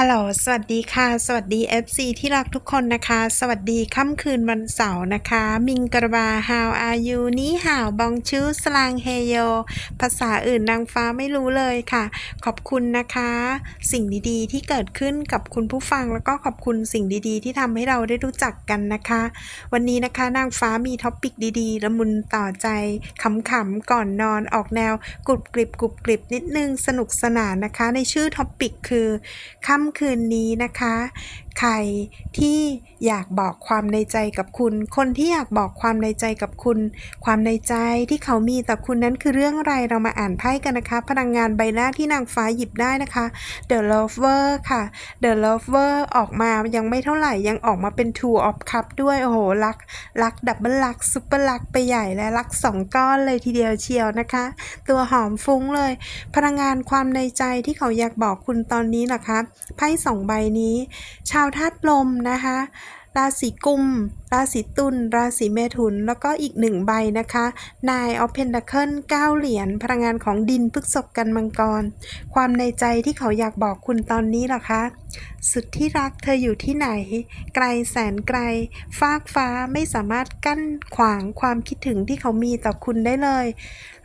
ฮัลโหล สวัสดีค่ะ สวัสดี FC ที่รักทุกคนนะคะ สวัสดีค่ำคืนวันเสาร์นะคะ มิงกระบา How are you นี่ห่าวบองชูสลางเฮโย ภาษาอื่นนางฟ้าไม่รู้เลยค่ะ ขอบคุณนะคะ สิ่งดีๆ ที่เกิดขึ้นกับคุณผู้ฟัง แล้วก็ขอบคุณสิ่งดีๆ ที่ทำให้เราได้รู้จักกันนะคะ วันนี้นะคะนางฟ้ามีท็อปปิกดีๆละมุนต่อใจขำๆก่อนนอนออกแนวกรุบกริบกรุบกริบนิดนึงสนุกสนานนะคะ ในชื่อท็อปปิกคือค่ำคืนนี้นะคะ ใครที่อยากบอกความในใจกับคุณ คนที่อยากบอกความในใจกับคุณ ความในใจที่เขามีต่อคุณนั้นคือเรื่องอะไรเรามาอ่านไพ่กันนะคะ พลังงานใบหน้าที่นางฟ้าหยิบได้นะคะ The Lover ค่ะ The Lover ออกมายังไม่เท่าไหร่ยังออกมาเป็น Two of Cup ด้วย โอ้โหรักรักดับเบิลรักซุปเปอร์รักไปใหญ่และรักสองก้อนเลยทีเดียวเชียวนะคะ ตัวหอมฟุ้งเลย พลังงานความในใจที่เขาอยากบอกคุณตอนนี้นะคะไพ่สองใบนี้ ชาวธาตุลมนะคะ ราศีกุม ราศีตุล ราศีเมถุน แล้วก็อีกหนึ่งใบนะคะ Nine of Pentacle 9เก้าเหรียญ พลังงานของดินพฤษภกันมังกร ความในใจที่เขาอยากบอกคุณตอนนี้ล่ะคะ สุดที่รักเธออยู่ที่ไหน ไกลแสนไกล ฟากฟ้าไม่สามารถกั้นขวางความคิดถึงที่เขามีต่อคุณได้เลย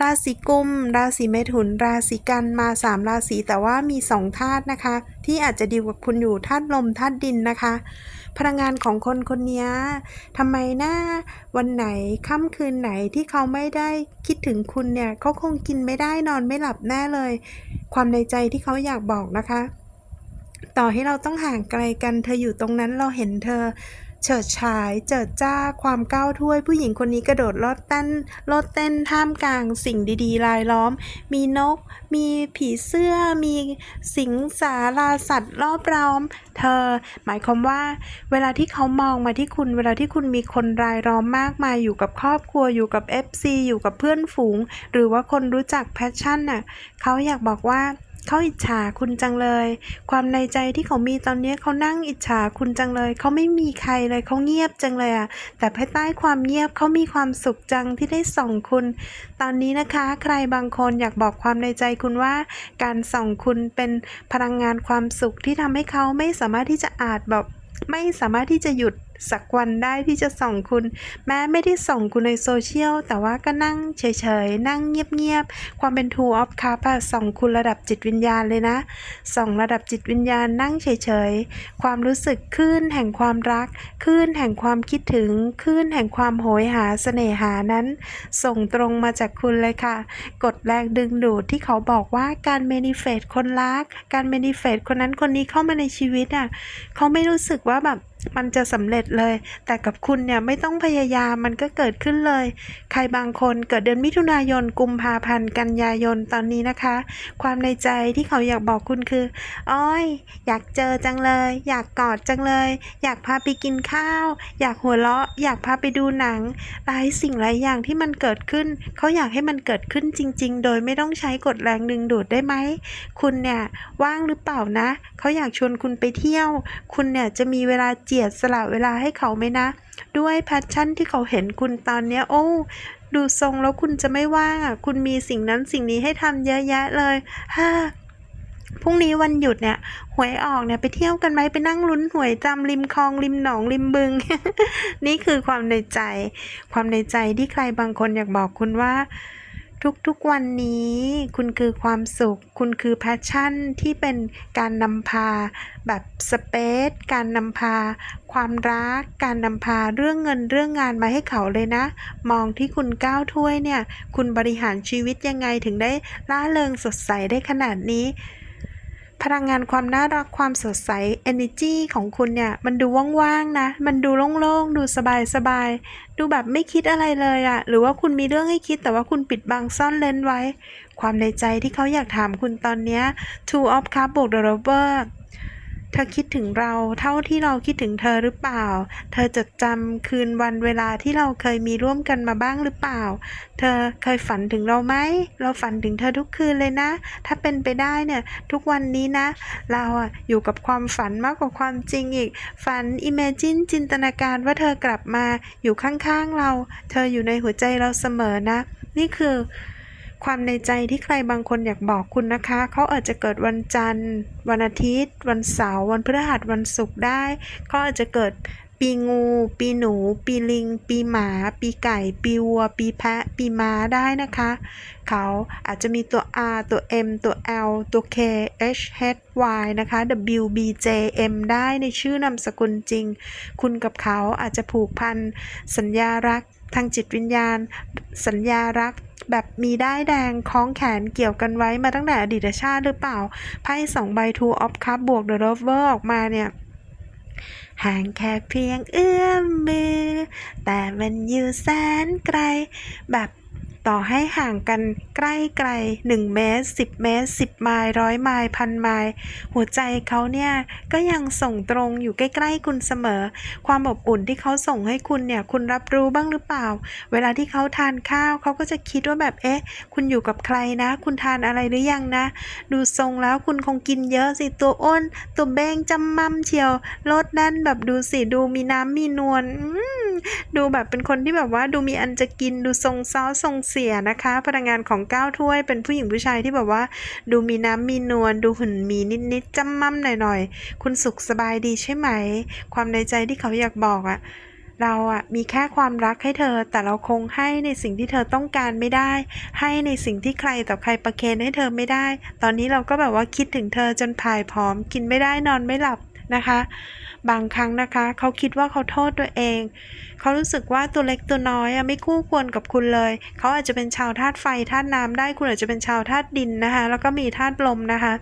ราศีกุม ราศีเมถุน ราศีกันมาสามราศีแต่ว่ามีสองธาตุนะคะ ที่อาจจะดีกว่าคุณอยู่ธาตุลมธาตุดินนะคะ พลังงานของคนคนนี้ทำไมนะ วันไหนค่ำคืนไหนที่เขาไม่ได้คิดถึงคุณเนี่ยเขาคงกินไม่ได้นอนไม่หลับแน่เลย ความในใจที่เขาอยากบอกนะคะ ต่อให้เราต้องห่างไกลกัน เธออยู่ตรงนั้นเราเห็นเธอ เฉิดฉาย เจิดจ้า ความก้าวถ้วย ผู้หญิงคนนี้กระโดดโลดเต้นโลดเต้นท่ามกลางสิ่งดีๆรายล้อม มีนก มีผีเสื้อ มีสิงสาราสัตว์รอบล้อม เธอ หมายความว่า เวลาที่เขามองมาที่คุณ เวลาที่คุณมีคนรายล้อมมากมายอยู่กับครอบครัวอยู่กับ FC อยู่กับเพื่อนฝูง หรือว่าคนรู้จักแพชชั่นน่ะเขาอยากบอกว่า เขาอิจฉาคุณจังเลย ความในใจที่เขามีตอนนี้เขานั่งอิจฉาคุณจังเลย เขาไม่มีใครเลยเขาเงียบจังเลยอะแต่ภายใต้ความเงียบเขามีความสุขจังที่ได้ส่องคุณ ตอนนี้นะคะ ใครบางคนอยากบอกความในใจคุณว่า การส่องคุณเป็นพลังงานความสุขที่ทำให้เขาไม่สามารถที่จะอาจแบบไม่สามารถที่จะหยุด สักวันได้ที่จะส่องคุณ แม้ไม่ได้ส่องคุณในโซเชียล แต่ว่าก็นั่งเฉยๆ นั่งเงียบๆ ความเป็น Two of Cup อะส่องคุณระดับจิตวิญญาณเลยนะ ส่องระดับจิตวิญญาณนั่งเฉยๆ ความรู้สึกคลื่นแห่งความรักคลื่นแห่งความคิดถึงคลื่นแห่งความโหยหาเสน่หานั้น ส่งตรงมาจากคุณเลยค่ะ กดแรงดึงดูดที่เขาบอกว่าการเมนิเฟตคนรัก การเมนิเฟตคนนั้นคนนี้เข้ามาในชีวิตอะเขาไม่รู้สึกว่าแบบ มันจะสำเร็จเลย แต่กับคุณเนี่ยไม่ต้องพยายามมันก็เกิดขึ้นเลย ใครบางคนเกิดเดือนมิถุนายน กุมภาพันธ์ กันยายนตอนนี้นะคะ ความในใจที่เขาอยากบอกคุณคือ อ้อย อยากเจอจังเลย อยากกอดจังเลย อยากพาไปกินข้าว อยากหัวเราะ อยากพาไปดูหนัง หลายสิ่งหลายอย่างที่มันเกิดขึ้น เขาอยากให้มันเกิดขึ้นจริง ๆ โดยไม่ต้องใช้กฎแรงดึงดูดได้ไหม คุณเนี่ยว่างหรือเปล่านะ เขาอยากชวนคุณไปเที่ยว คุณเนี่ยจะมีเวลาเจียดสละเวลาให้เขาไหมนะ ด้วยแพชชั่นที่เขาเห็นคุณตอนเนี้ยโอ้ดูทรงแล้วคุณจะไม่ว่างอะคุณมีสิ่งนั้นสิ่งนี้ให้ทำเยอะแยะเลยฮ่าพรุ่งนี้วันหยุดเนี่ยหวยออกเนี่ยไปเที่ยวกันไหมไปนั่งลุ้นหวยตามริมคลองริมหนองริมบึง นี่คือความในใจ ความในใจที่ใครบางคนอยากบอกคุณว่า ทุกๆวันนี้ คุณคือความสุข คุณคือแพชชั่นที่เป็นการนำพา แบบสเปซการนำพา ความรัก การนำพาเรื่องเงินเรื่องงานมาให้เขาเลยนะ มองที่คุณก้าวถ้วยเนี่ย คุณบริหารชีวิตยังไงถึงได้ล่าเริงสดใสได้ขนาดนี้ พลังงานความน่ารักความสดใส energy ของคุณเนี่ย มันดูว่างๆนะ มันดูโล่งๆ ดูสบายๆ ดูแบบไม่คิดอะไรเลยอะหรือว่าคุณมีเรื่องให้คิดแต่ว่าคุณปิดบังซ่อนเลนไว้ ความในใจที่เขาอยากถามคุณตอนนี้ Two of Cups บวก The Lover เธอคิดถึงเราเท่าที่เราคิดถึงเธอหรือเปล่า เธอจดจำคืนวันเวลาที่เราเคยมีร่วมกันมาบ้างหรือเปล่า เธอเคยฝันถึงเราไหม เราฝันถึงเธอทุกคืนเลยนะ ถ้าเป็นไปได้เนี่ยทุกวันนี้นะ เราอะอยู่กับความฝันมากกว่าความจริงอีก ฝัน imagine จินตนาการว่าเธอกลับมาอยู่ข้างๆเรา เธออยู่ในหัวใจเราเสมอนะ นี่คือ ความในใจที่ใครบางคนอยากบอกคุณนะคะ เขาอาจจะเกิดวันจันทร์ วันอาทิตย์ วันเสาร์วันพฤหัสวันศุกร์ได้เขาอาจจะเกิดปีงู ปีหนู ปีลิง ปีหมา ปีไก่ ปีวัว ปีแพะ ปีม้าได้นะคะ เขาอาจจะมีตัว R ตัว M ตัว L ตัว K H H Y นะคะ W B J M ได้ในชื่อนามสกุลจริง คุณกับเขาอาจจะผูกพันสัญญารักทางจิตวิญญาณ สัญญารัก แบบมีได้แดงคล้องแขนเกี่ยวกันไว้มาตั้งแต่อดีตชาติหรือเปล่า ไพ่สองใบ Two of Cup บวก The Lover ออกมาเนี่ยห่างแค่เพียงเอื้อมมือ แต่มันอยู่แสนไกล แบบ ต่อให้ห่างกันใกล้ไกล1เมตร10 เมตร 10 ไมล์ร้อยไมล์พันไมล์หัวใจเขาเนี่ยก็ยังส่งตรงอยู่ใกล้ๆคุณเสมอ ความอบอุ่นที่เขาส่งให้คุณเนี่ยคุณรับรู้บ้างหรือเปล่า เวลาที่เขาทานข้าวเขาก็จะคิดว่าแบบเอ๊ะ คุณอยู่กับใครนะ คุณทานอะไรหรือยังนะ ดูทรงแล้วคุณคงกินเยอะสิตัวอ้น ตัวเบงจำมั่มเชียวลดนั่นแบบดูสิดูมีน้ำมีนวลอืมดูแบบเป็นคนที่แบบว่าดูมีอันจะกินดูทรงซ้อทรงเสียนะคะพนักงานของก้าวถ้วย เป็นผู้หญิงผู้ชายที่แบบว่า ดูมีน้ำมีนวลดูหุ่นมีนิดๆจำมั่มหน่อยๆ คุณสุขสบายดีใช่ไหม ความในใจที่เขาอยากบอกอะเราอะมีแค่ความรักให้เธอ แต่เราคงให้ในสิ่งที่เธอต้องการไม่ได้ ให้ในสิ่งที่ใครต่อใครประเคนให้เธอไม่ได้ ตอนนี้เราก็แบบว่าคิดถึงเธอจนผายผอม กินไม่ได้นอนไม่หลับนะคะ บางครั้งนะคะ เขาคิดว่าเขาโทษตัวเอง เขารู้สึกว่าตัวเล็กตัวน้อยไม่คู่ควรกับคุณเลย เขาอาจจะเป็นชาวธาตุไฟธาตุน้ำได้คุณอาจจะเป็นชาวธาตุดินนะคะ แล้วก็มีธาตุลมนะคะ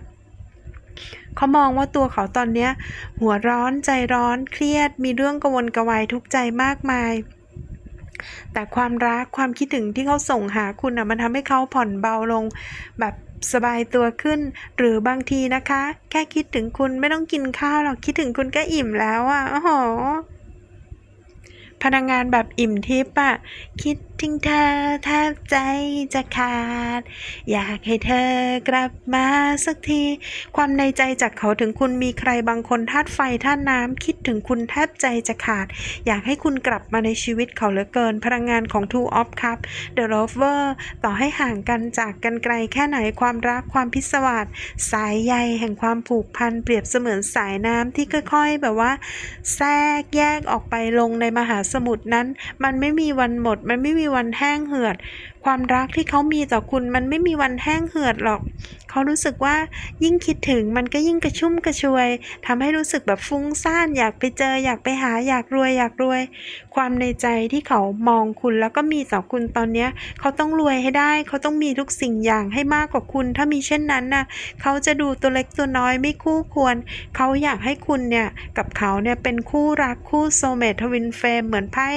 เขามองว่าตัวเขาตอนเนี้ย หัวร้อนใจร้อนเครียด มีเรื่องกระวนกระวายทุกใจมากมาย แต่ความรักความคิดถึงที่เขาส่งหาคุณอะมันทำให้เขาผ่อนเบาลง แบบ สบายตัวขึ้น หรือบางทีนะคะ แค่คิดถึงคุณไม่ต้องกินข้าวหรอกคิดถึงคุณก็อิ่มแล้วอะโอ้โห พนักงานแบบอิ่มทิพย์อะคิดถึงเธอแทบใจจะขาด อยากให้เธอกลับมาสักที ความในใจจากเขาถึงคุณมีใครบางคนธาตุไฟธาตุน้ำคิดถึงคุณแทบใจจะขาด อยากให้คุณกลับมาในชีวิตเขาเหลือเกิน พลังงานของ Two of Cup The Lover ต่อให้ห่างกันจากกันไกลแค่ไหนความรักความพิศวาสสายใยแห่งความผูกพันเปรียบเสมือนสายน้ำที่ค่อยๆ แบบว่า แทรกแยกออกไปลงในมหาสสมุทรนั้น มันไม่มีวันหมด มันไม่มีวันแห้งเหือด ความรักที่เขามีต่อคุณมันไม่มีวันแห้งเหือดหรอก เขารู้สึกว่ายิ่งคิดถึงมันก็ยิ่งกระชุ่มกระชวยทำให้รู้สึกแบบฟุ้งซ่านอยากไปเจออยากไปหาอยากรวยอยากรวย ความในใจที่เขามองคุณแล้วก็มีต่อคุณตอนเนี้ยเขาต้องรวยให้ได้ เขาต้องมีทุกสิ่งอย่างให้มากกว่าคุณ ถ้ามีเช่นนั้นน่ะเขาจะดูตัวเล็กตัวน้อยไม่คู่ควร เขาอยากให้คุณเนี่ยกับเขาเนี่ยเป็นคู่รักคู่โซเมททวินเฟมเหมือนไพ่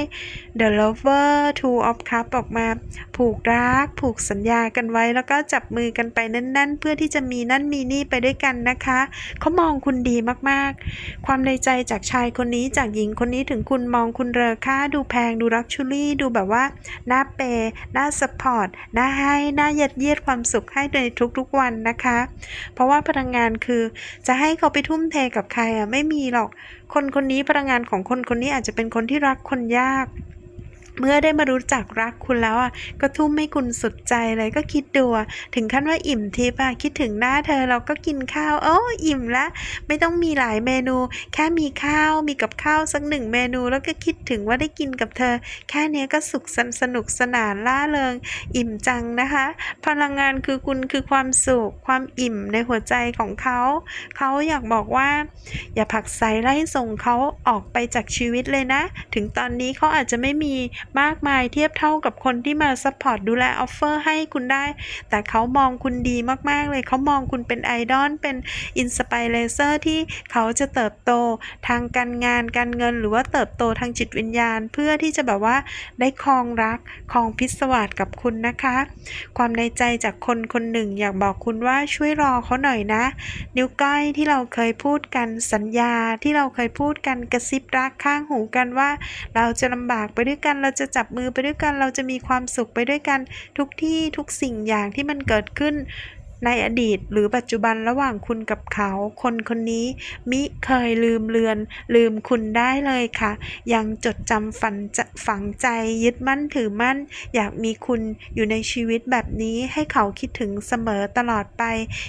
The Lover Two of Cup ออกมาผูกรัก ผูกสัญญากันไว้ แล้วก็จับมือกันไปแน่น ๆ เพื่อที่จะมีนั่นมีนี่ไปด้วยกันนะคะเขามองคุณดีมากๆ ความในใจจากชายคนนี้จากหญิงคนนี้ถึงคุณมองคุณเรอค่าดูแพงดูรักชูรี่ดูแบบว่าหน้าเปย์หน้าสปอร์ตหน้าให้หน้ายัดเยียดความสุขให้ในทุกๆวันนะคะ เพราะว่าพลังงานคือจะให้เขาไปทุ่มเทกับใครอะไม่มีหรอก คนคนนี้พลังงานของคนคนนี้อาจจะเป็นคนที่รักคนยาก เมื่อได้มารู้จักรักคุณแล้วอะก็ทุ่มให้คุณสุดใจเลยก็คิดดูถึงขั้นว่าอิ่มทิพย์อะคิดถึงหน้าเธอเราก็กินข้าวโอ้อิ่มละไม่ต้องมีหลายเมนู แค่มีข้าวมีกับข้าวสักหนึ่งเมนู แล้วก็คิดถึงว่าได้กินกับเธอ แค่เนี้ยก็สุขสนสนุกสนานล่าเริง อิ่มจังนะคะ พลังงานคือคุณคือความสุขความอิ่มในหัวใจของเขาเขาอยากบอกว่า อย่าผักไสไล่ส่งเขาออกไปจากชีวิตเลยนะ ถึงตอนนี้เขาอาจจะไม่มีมากมายเทียบเท่ากับคนที่มาซัพพอร์ตดูแลออฟเฟอร์ให้คุณได้ แต่เขามองคุณดีมากๆเลยเขามองคุณเป็นไอดอลเป็นอินสปิเรเซอร์ที่เขาจะเติบโตทางการงานการเงิน หรือว่าเติบโตทางจิตวิญญาณ เพื่อที่จะแบบว่าได้ครองรักครองพิศวาสกับคุณนะคะ ความในใจจากคนคนหนึ่งอยากบอกคุณว่าช่วยรอเขาหน่อยนะ นิ้วก้อยที่เราเคยพูดกันสัญญาที่เราเคยพูดกันกระซิบรักข้างหูกันว่า เราจะลำบากไปด้วยกันเราจะจับมือไปด้วยกัน เราจะมีความสุขไปด้วยกันทุกที่ทุกสิ่งอย่างที่มันเกิดขึ้น ในอดีตหรือปัจจุบันระหว่างคุณกับเขา คนคนนี้มิเคยลืมเลือน ลืมคุณได้เลยค่ะ ยังจดจำฝันจะฝังใจยึดมั่นถือมั่น อยากมีคุณอยู่ในชีวิตแบบนี้ให้เขาคิดถึงเสมอตลอดไป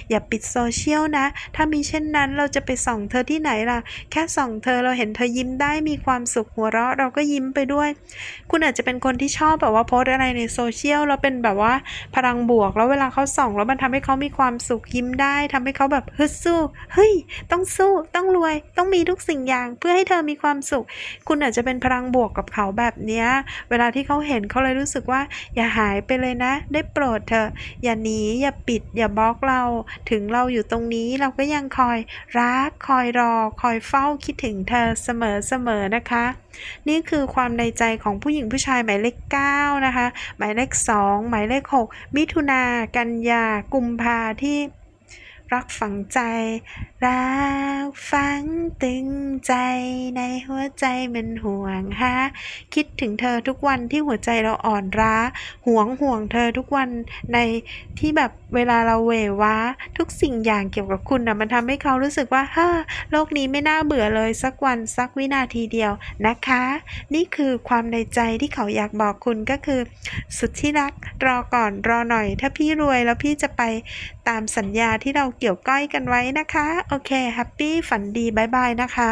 อย่าปิดโซเชียลนะ ถ้ามีเช่นนั้นเราจะไปส่องเธอที่ไหนล่ะ แค่ส่องเธอเราเห็นเธอยิ้มได้มีความสุขหัวเราะเราก็ยิ้มไปด้วย คุณอาจจะเป็นคนที่ชอบแบบว่าโพสอะไรในโซเชียลแล้วเป็นแบบว่าพลังบวก แล้วเวลาเขาส่องแล้วมันทำให้เขามีความสุขยิ้มได้ทำให้เขาแบบฮึดสู้ เฮ้ย ต้องสู้ ต้องรวย ต้องมีทุกสิ่งอย่าง เพื่อให้เธอมีความสุข คุณอาจจะเป็นพลังบวกกับเขาแบบเนี้ยเวลาที่เขาเห็นเขาเลยรู้สึกว่า อย่าหายไปเลยนะ ได้โปรดเถออย่าหนี อย่าปิด อย่าบล็อกเรา ถึงเราอยู่ตรงนี้เราก็ยังคอยรัก คอยรอ คอยเฝ้าคิดถึงเธอเสมอๆนะคะ นี่คือความในใจของผู้หญิงผู้ชายหมายเลข9นะคะ หมายเลข 2 หมายเลข 6 มิถุนากันยากุมภาที่รักฝังใจรักฝังตึงใจในหัวใจมันห่วงฮะคิดถึงเธอทุกวันที่หัวใจเราอ่อนร้าห่วงห่วงเธอทุกวันในที่แบบเวลาเราเวว้าทุกสิ่งอย่างเกี่ยวกับคุณนะมันทำให้เขารู้สึกว่าเฮ้อโลกนี้ไม่น่าเบื่อเลยสักวันสักวินาทีเดียวนะคะ นี่คือความในใจที่เขาอยากบอกคุณก็คือ สุดที่รักรอก่อนรอหน่อย ถ้าพี่รวยแล้วพี่จะไปตามสัญญาที่เราเกี่ยวก้อยกันไว้นะคะโอเคแฮปปี้ฝันดีบายบายนะคะ